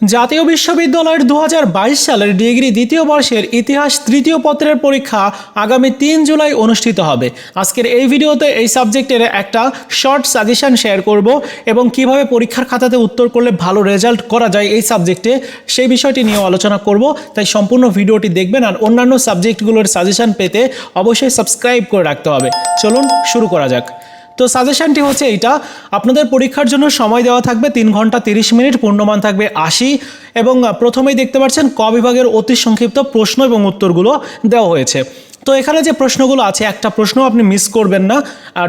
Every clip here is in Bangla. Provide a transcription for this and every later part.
জাতীয় বিশ্ববিদ্যালয়ের দু হাজার বাইশ সালের ডিগ্রি দ্বিতীয় বর্ষের ইতিহাস তৃতীয় পত্রের পরীক্ষা আগামী তিন জুলাই অনুষ্ঠিত হবে। আজকের এই ভিডিওতে এই সাবজেক্টের একটা শর্ট সাজেশন শেয়ার করব এবং কীভাবে পরীক্ষার খাতাতে উত্তর করলে ভালো রেজাল্ট করা যায় এই সাবজেক্টে সেই বিষয়টি নিয়েও আলোচনা করব। তাই সম্পূর্ণ ভিডিওটি দেখবেন আর অন্যান্য সাবজেক্টগুলোর সাজেশন পেতে অবশ্যই সাবস্ক্রাইব করে রাখতে হবে। চলুন শুরু করা যাক। তো সাজেশনটি হচ্ছে এইটা। আপনাদের পরীক্ষার জন্য সময় দেওয়া থাকবে তিন ঘণ্টা তিরিশ মিনিট, পূর্ণমান থাকবে আশি এবং প্রথমেই দেখতে পাচ্ছেন ক বিভাগের অতি সংক্ষিপ্ত প্রশ্ন এবং উত্তরগুলো দেওয়া হয়েছে। তো এখানে যে প্রশ্নগুলো আছে, একটা প্রশ্ন আপনি মিস করবেন না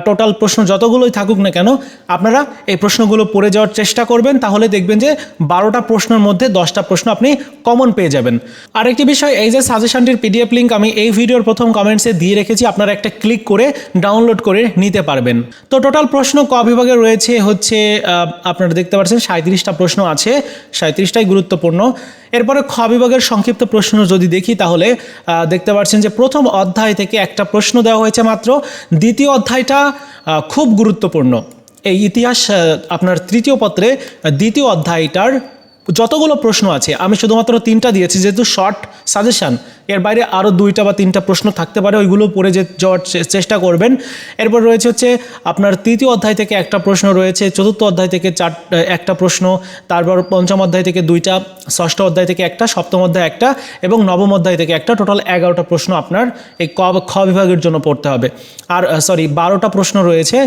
টোটাল প্রশ্ন যতগুলোই থাকুক না কেন, আপনারা এই প্রশ্নগুলো পড়ে যাওয়ার চেষ্টা করবেন, তাহলে দেখবেন যে বারোটা প্রশ্নের মধ্যে দশটা প্রশ্ন আপনি কমন পেয়ে যাবেন। আরেকটি বিষয়, এই যে সাজেশনটির পিডিএফ লিঙ্ক আমি এই ভিডিওর প্রথম কমেন্টসে দিয়ে রেখেছি, আপনারা একটা ক্লিক করে ডাউনলোড করে নিতে পারবেন। তো টোটাল প্রশ্ন ক বিভাগে রয়েছে, হচ্ছে আপনারা দেখতে পাচ্ছেন সাঁত্রিশটা প্রশ্ন আছে সাঁত্রিশটাই গুরুত্বপূর্ণ। এরপরে খ বিভাগের সংক্ষিপ্ত প্রশ্ন যদি দেখি, তাহলে দেখতে পাচ্ছেন যে প্রথম অধ্যায় থেকে একটা প্রশ্ন দেওয়া হয়েছে মাত্র। দ্বিতীয় অধ্যায়টা খুব গুরুত্বপূর্ণ। এই ইতিহাস আপনার তৃতীয় পত্রে দ্বিতীয় অধ্যায়টার যতগুলো প্রশ্ন আছে, আমি শুধুমাত্র তিনটা দিয়েছি, যেহেতু শর্ট সাজেশন এর বাইরে আরও দুইটা বা তিনটা প্রশ্ন থাকতে পারে, ওইগুলো পড়ে যে যাওয়ার চেষ্টা করবেন। এরপর রয়েছে হচ্ছে আপনার তৃতীয় অধ্যায় থেকে একটা প্রশ্ন রয়েছে, চতুর্থ অধ্যায় থেকে চার একটা প্রশ্ন, তারপর পঞ্চম অধ্যায় থেকে দুইটা, ষষ্ঠ অধ্যায় থেকে একটা, সপ্তম অধ্যায় একটা, এবং নবম অধ্যায় থেকে একটা টোটাল এগারোটা প্রশ্ন আপনার এই ক খ বিভাগের জন্য পড়তে হবে। আর সরি বারোটা প্রশ্ন রয়েছে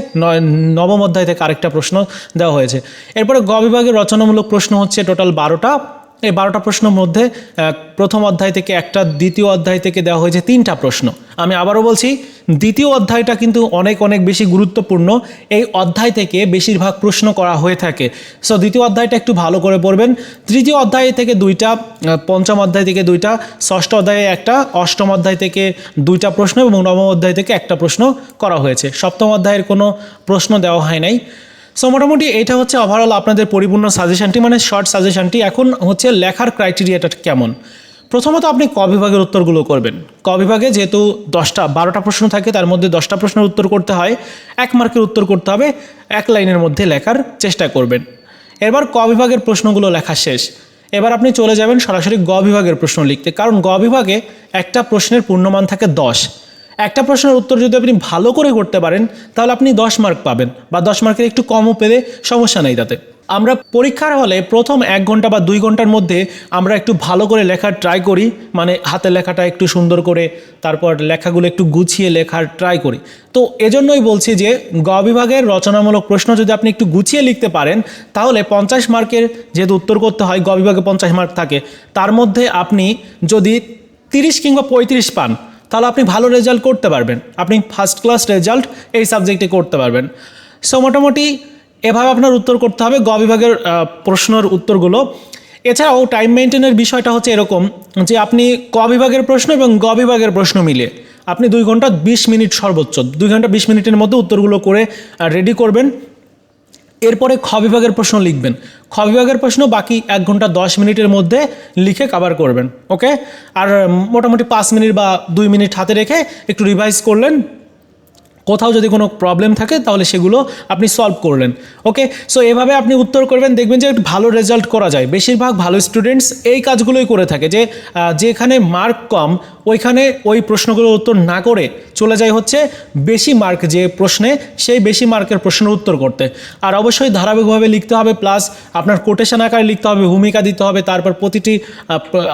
নবম অধ্যায় থেকে আরেকটা প্রশ্ন দেওয়া হয়েছে। এরপরে গ বিভাগের রচনামূলক প্রশ্ন হচ্ছে টোটাল বারোটা। এই বারোটা প্রশ্নের মধ্যে প্রথম অধ্যায় থেকে একটা, দ্বিতীয় অধ্যায় থেকে দেওয়া হয়েছে তিনটা প্রশ্ন। আমি আবারও বলছি, দ্বিতীয় অধ্যায়টা কিন্তু অনেক অনেক বেশি গুরুত্বপূর্ণ। এই অধ্যায় থেকে বেশিরভাগ প্রশ্ন করা হয়ে থাকে। সো দ্বিতীয় অধ্যায়টা একটু ভালো করে পড়বেন। তৃতীয় অধ্যায় থেকে দুইটা পঞ্চম অধ্যায় থেকে দুইটা, ষষ্ঠ অধ্যায়ে একটা, অষ্টম অধ্যায় থেকে দুইটা প্রশ্ন এবং নবম অধ্যায় থেকে একটা প্রশ্ন করা হয়েছে। সপ্তম অধ্যায়ের কোনো প্রশ্ন দেওয়া হয় নাই। সো মোটামুটি এটা হচ্ছে ওভারঅল আপনাদের পরিপূর্ণ সাজেশনটি মানে শর্ট সাজেশনটি এখন হচ্ছে লেখার ক্রাইটেরিয়াটা কেমন? প্রথমত আপনি ক বিভাগের উত্তরগুলো করবেন। ক বিভাগে যেহেতু দশটা, বারোটা প্রশ্ন থাকে, তার মধ্যে দশটা প্রশ্নের উত্তর করতে হয়। এক মার্কের উত্তর করতে হবে, এক লাইনের মধ্যে লেখার চেষ্টা করবেন। এবার ক বিভাগের প্রশ্নগুলো লেখা শেষ। এবার আপনি চলে যাবেন সরাসরি গ বিভাগের প্রশ্ন লিখতে। কারণ গ বিভাগে একটা প্রশ্নের পূর্ণমান থাকে দশ। একটা প্রশ্নের উত্তর যদি আপনি ভালো করে করতে পারেন, তাহলে আপনি দশ মার্ক পাবেন বা দশ মার্কের একটু কমও পেলে সমস্যা নেই তাতে। আমরা পরীক্ষার হলে প্রথম এক ঘণ্টা বা দুই ঘণ্টার মধ্যে আমরা একটু ভালো করে লেখার ট্রাই করি মানে হাতে লেখাটা একটু সুন্দর করে, তারপর লেখাগুলো একটু গুছিয়ে লেখার ট্রাই করি। তো এজন্যই বলছি যে, গ বিভাগের রচনামূলক প্রশ্ন যদি আপনি একটু গুছিয়ে লিখতে পারেন, তাহলে পঞ্চাশ মার্কের যেহেতু উত্তর করতে হয়, গ বিভাগে পঞ্চাশ মার্ক থাকে, তার মধ্যে আপনি যদি তিরিশ কিংবা পঁয়ত্রিশ পান তাহলে আপনি ভালো রেজাল্ট করতে পারবেন। আপনি ফার্স্ট ক্লাস রেজাল্ট এই সাবজেক্টে করতে পারবেন। সো মোটামুটি এভাবে আপনার উত্তর করতে হবে। গ বিভাগের প্রশ্নের উত্তরগুলো। এছাড়াও টাইম মেনটেনের বিষয়টা হচ্ছে এরকম যে আপনি ক বিভাগের প্রশ্ন এবং গ বিভাগের প্রশ্ন মিলে আপনি দুই ঘণ্টা বিশ মিনিট সর্বোচ্চ, দুই ঘণ্টা বিশ মিনিটের মধ্যে উত্তরগুলো করে রেডি করবেন। এরপরে খ বিভাগের প্রশ্ন লিখবেন। খ বিভাগের প্রশ্ন বাকি এক ঘণ্টা দশ মিনিটের মধ্যে লিখে কাভার করবেন ওকে আর মোটামুটি পাঁচ মিনিট বা দুই মিনিট হাতে রেখে একটু রিভাইজ করলেন, কোথাও যদি কোনো প্রবলেম থাকে তাহলে সেগুলো আপনি সলভ করলেন ওকে সো এভাবে আপনি উত্তর করবেন, দেখবেন যে একটু ভালো রেজাল্ট করা যায়। বেশিরভাগ ভালো স্টুডেন্টস এই কাজগুলোই করে থাকে যে যেখানে মার্ক কম ওইখানে ওই প্রশ্নগুলোর উত্তর না করে চলে যায় হচ্ছে বেশি মার্ক যে প্রশ্নে, সেই বেশি মার্কের প্রশ্নের উত্তর করতে। আর অবশ্যই ধারাবাহিকভাবে লিখতে হবে, প্লাস আপনার কোটেশন আকারে লিখতে হবে, ভূমিকা দিতে হবে, তারপর প্রতিটি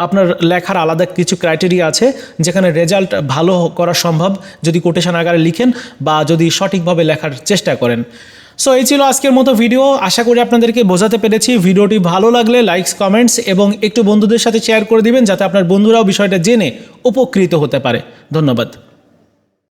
আপনার লেখার আলাদা কিছু ক্রাইটেরিয়া আছে, যেখানে রেজাল্ট ভালো করা সম্ভব, যদি কোটেশন আকারে লিখেন বা যদি সঠিকভাবে লেখার চেষ্টা করেন। সো এই ছিল আজকের মতো ভিডিও আশা করি আপনাদেরকে বোঝাতে পেরেছি। ভিডিওটি ভালো লাগলে লাইকস কমেন্টস এবং একটু বন্ধুদের সাথে শেয়ার করে দিবেন, যাতে আপনার বন্ধুরাও বিষয়টা জেনে উপকৃত হতে পারে। ধন্যবাদ।